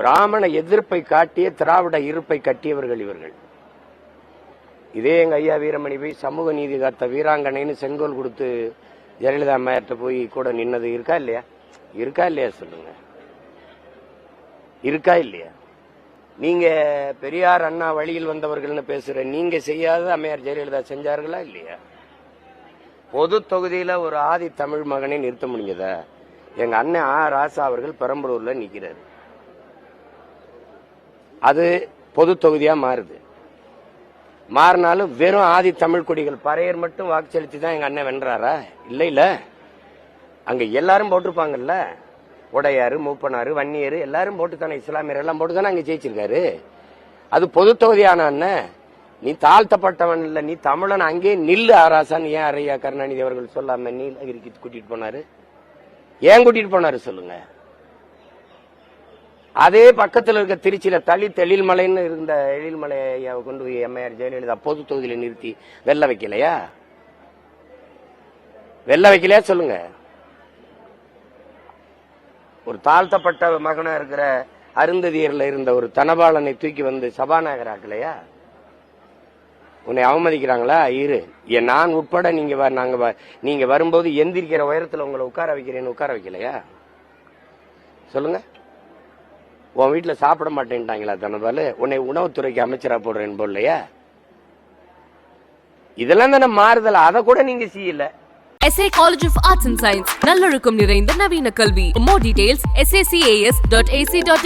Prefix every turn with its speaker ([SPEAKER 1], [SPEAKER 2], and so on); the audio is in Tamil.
[SPEAKER 1] பிராமண எதிர்ப்பை காட்டிய திராவிட இருப்பை கட்டியவர்கள் இவர்கள். இதே எங்க ஐயா வீரமணி போய் சமூக நீதி காத்த வீராங்கனைன்னு செங்கோல் கொடுத்து ஜெயலலிதா அம்மையார்ட்ட போய் கூட நின்னது இருக்கா இல்லையா? இருக்கா இல்லையா சொல்லுங்க. இருக்கா இல்லையா? நீங்க பெரியார் அண்ணா வழியில் வந்தவர்கள்னு பேசுற நீங்க செய்யாத அம்மையார் ஜெயலலிதா செஞ்சார்களா இல்லையா? பொது தொகுதியில ஒரு ஆதி தமிழ் மகனை நிறுத்த முடிஞ்சதா? எங்க அண்ணன் ஆ ராசா அவர்கள் பெரம்பலூர்ல நிக்கிறாரு. அது பொது தொகுதியா மாறுது. மாறினாலும் வெறும் ஆதி தமிழ் குடிகள் பறையர் மட்டும் வாக்கு செலுத்தி தான் எங்க அண்ணன் வென்றாரா? இல்ல இல்ல அங்க எல்லாரும் போட்டிருப்பாங்கல்ல. உடையாறு மூப்பனாறு வன்னியர் எல்லாரும் போட்டு தானே இஸ்லாமியர் எல்லாம் போட்டு தானே அங்க ஜெயிச்சிருக்காரு. அது பொது தொகுதியான அண்ணன் நீ தாழ்த்தப்பட்டவன் இல்ல நீ தமிழன் அங்கே நில்லு ஆராசான் ஏன் அரையா கருணாநிதி அவர்கள் சொல்லாம நீலகிரிக்கு கூட்டிட்டு போனாரு? ஏன் கூட்டிட்டு போனாரு சொல்லுங்க. அதே பக்கத்துல இருக்க திருச்சியில தளி தெளில்மலைன்னு இருந்த எழில்மலையை கொண்டு போய் எம்ஐஆர் ஜெயலலிதா பொது தொகுதியில் நிறுத்தி வெள்ள வைக்கலையா? வெள்ள வைக்கலையா சொல்லுங்க. ஒரு தாழ்த்தப்பட்ட மகனா இருக்கிற அருந்ததியர்ல இருந்த ஒரு தனபாலனை தூக்கி வந்து சபாநாயகர் ஆக்கலையா உன்னை அவமதிக்கிறாங்களா? இரு. நான் உட்பட நீங்க வ- நாங்க நீங்க வரும்போது எந்திரிக்கிற உயரத்துல உங்களை உட்கார வைக்கிறேன்னு உட்கார வைக்கலையா? சொல்லுங்க. உன் வீட்டுல சாப்பிட மாட்டேன்ட்டாங்களா தனபால்? உன்னை உணவுத்துறைக்கு அமைச்சராக போடுறேன் போடலையா? இதெல்லாம் தானே மாறுதல். அதை கூட நீங்க செய்யல.
[SPEAKER 2] SA College of Arts and Science நல்லொழுக்கம் நிறைந்த நவீன கல்வி. More details sacs.ac.in